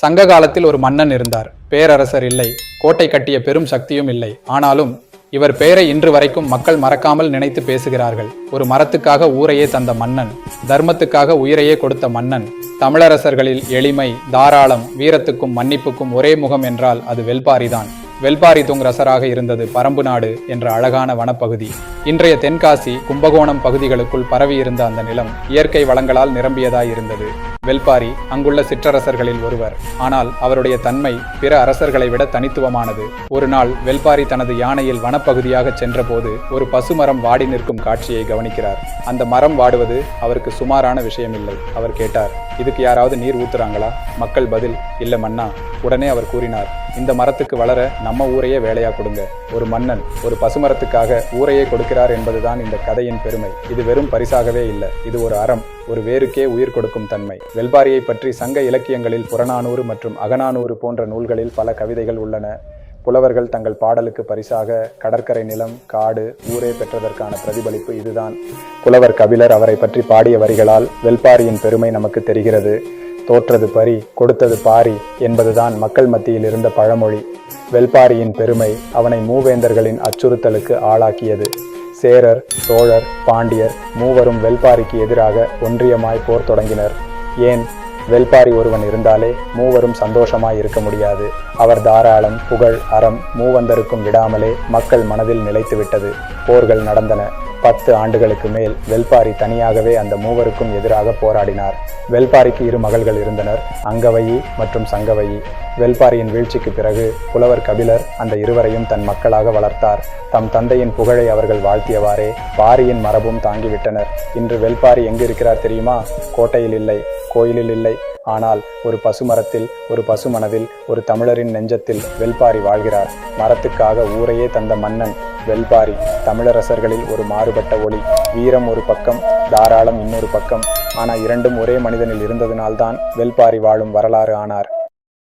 சங்க காலத்தில் ஒரு மன்னன் இருந்தார். பேரரசர் இல்லை. கோட்டை கட்டிய பெரும் சக்தியும் இல்லை. ஆனாலும் இவர் பெயரை இன்று வரைக்கும் மக்கள் மறக்காமல் நினைத்து பேசுகிறார்கள். ஒரு மரத்துக்காக ஊரையே தந்த மன்னன் தர்மத்துக்காக உயிரையே கொடுத்த மன்னன் தமிழரசர்களில் எளிமை தாராளம் வீரத்துக்கும் மன்னிப்புக்கும் ஒரே முகம் என்றால் அது வெல்பாரிதான். வெல்பாரி ரசராக இருந்தது பரம்பு நாடு என்ற அழகான வனப்பகுதி. இன்றைய தென்காசி கும்பகோணம் பகுதிகளுக்குள் பரவியிருந்த அந்த நிலம் இயற்கை வளங்களால் நிரம்பியதாய் இருந்தது. வெல்பாரி அங்குள்ள சிற்றரசர்களில் ஒருவர். ஆனால் அவருடைய தன்மை பிற அரசர்களை விட தனித்துவமானது. ஒரு நாள் வெல்பாரி தனது யானையில் வனப்பகுதியாக சென்றபோது ஒரு பசுமரம் வாடி நிற்கும் காட்சியை கவனிக்கிறார். அந்த மரம் வாடுவது அவருக்கு சுமாரான விஷயமில்லை அவர் கேட்டார். இதுக்கு யாராவது நீர் ஊத்துறாங்களா? மக்கள் பதில் இல்ல மன்னா உடனே அவர் கூறினார் இந்த மரத்துக்கு வளர நம்ம ஊரையே வேலையா கொடுங்க. ஒரு மன்னன் ஒரு பசுமரத்துக்காக ஊரையே கொடுக்கிறார் என்பதுதான் இந்த கதையின் பெருமை. இது வெறும் பரிசாகவே இல்லை இது ஒரு அறம் ஒரு வேருக்கே உயிர் கொடுக்கும் தன்மை. வெல்பாரியை பற்றி சங்க இலக்கியங்களில் புறநானூறு மற்றும் அகநானூறு போன்ற நூல்களில் பல கவிதைகள் உள்ளன. புலவர்கள் தங்கள் பாடலுக்கு பரிசாக கடற்கரை நிலம் காடு ஊரே பெற்றதற்கான பிரதிபலிப்பு இதுதான். புலவர் கபிலர் அவரை பற்றி பாடிய வரிகளால் வெல்பாரியின் பெருமை நமக்கு தெரிகிறது. தோற்றது பரி கொடுத்தது பாரி என்பதுதான் மக்கள் மத்தியில் இருந்த பழமொழி. வெல்பாரியின் பெருமை அவனை மூவேந்தர்களின் அச்சுறுத்தலுக்கு ஆளாக்கியது. சேரர் சோழர் பாண்டியர் மூவரும் வெல்பாரிக்கு எதிராக ஒன்றியமாய் போர் தொடங்கினர். ஏன்? வெல்பாரி ஒருவன் இருந்தாலே மூவரும் சந்தோஷமாய் இருக்க முடியாது. அவர் தாராளம் புகழ் அறம் மூவந்தருக்கும் விடாமலே மக்கள் மனதில் நிலைத்துவிட்டது. போர்கள் நடந்தன. பத்து ஆண்டுகளுக்கு மேல் வெல்பாரி தனியாகவே அந்த மூவருக்கும் எதிராக போராடினார். வெல்பாரிக்கு இரு மகள்கள் இருந்தனர். அங்கவையி மற்றும் சங்கவையி. வெல்பாரியின் வீழ்ச்சிக்கு பிறகு புலவர் கபிலர் அந்த இருவரையும் தன் மக்களாக வளர்த்தார். தம் தந்தையின் புகழை அவர்கள் வாழ்த்தியவாறே பாரியின் மரபும் தாங்கிவிட்டனர். இன்று வெல்பாரி எங்கிருக்கிறார் தெரியுமா? கோட்டையில் இல்லை கோயிலில் இல்லை. ஆனால் ஒரு பசுமரத்தில் ஒரு பசுமனதில் ஒரு தமிழரின் நெஞ்சத்தில் வெல்பாரி வாழ்கிறார். மரத்துக்காக ஊரையே தந்த மன்னன் வெல்பாரி தமிழரசர்களில் ஒரு மாறுபட்ட ஒளி. வீரம் ஒரு பக்கம் தாராளம் இன்னொரு பக்கம். ஆனால் இரண்டும் ஒரே மனிதனில் இருந்ததினால்தான் வெல்பாரி வாழும் வரலாறு ஆனார்.